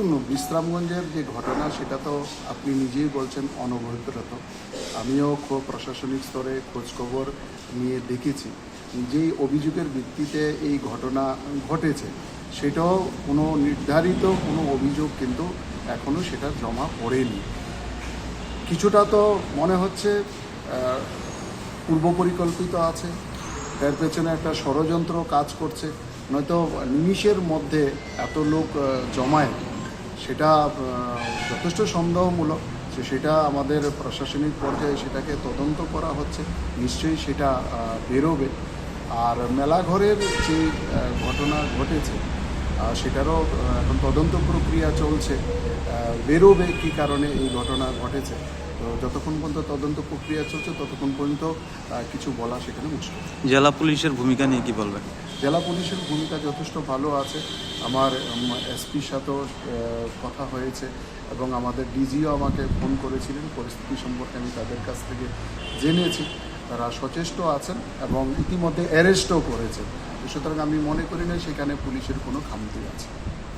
দেখুন, বিশ্রামগঞ্জের যে ঘটনা, সেটা তো আপনি নিজেই বলছেন অনবহিত আমিও প্রশাসনিক স্তরে খোঁজখবর নিয়ে দেখেছি। যেই অভিযোগের ভিত্তিতে এই ঘটনা ঘটেছে, সেটাও কোনো নির্ধারিত কোনো অভিযোগ কিন্তু এখনও সেটা জমা পড়েনি। কিছুটা তো মনে হচ্ছে পূর্ব পরিকল্পিত আছে, এর পেছনে একটা ষড়যন্ত্র কাজ করছে, নয়তো নিমিষের মধ্যে এত লোক জমায় সেটা যথেষ্ট সন্দেহমূলক যে সেটা আমাদের প্রশাসনিক পর্যায়ে সেটাকে তদন্ত করা হচ্ছে। নিশ্চয়ই সেটা বেরোবে। আর মেলাঘরের যে ঘটনা ঘটেছে সেটারও এখন তদন্ত প্রক্রিয়া চলছে। বেরোবে কী কারণে এই ঘটনা ঘটেছে? তো যতক্ষণ পর্যন্ত তদন্ত প্রক্রিয়া চলছে ততক্ষণ পর্যন্ত কিছু বলা সেখানে মুশকিল। জেলা পুলিশের ভূমিকা নিয়ে কি বলবেন? জেলা পুলিশের ভূমিকা যথেষ্ট ভালো আছে। আমার এসপির সাথেও কথা হয়েছে এবং আমাদের ডিজিও আমাকে ফোন করেছিলেন। পরিস্থিতি সম্পর্কে আমি তাদের কাছ থেকে জেনেছি। তারা সচেষ্ট আছেন এবং ইতিমধ্যে অ্যারেস্টও করেছেন। সুতরাং আমি মনে করি না সেখানে পুলিশের কোনো খামতি আছে।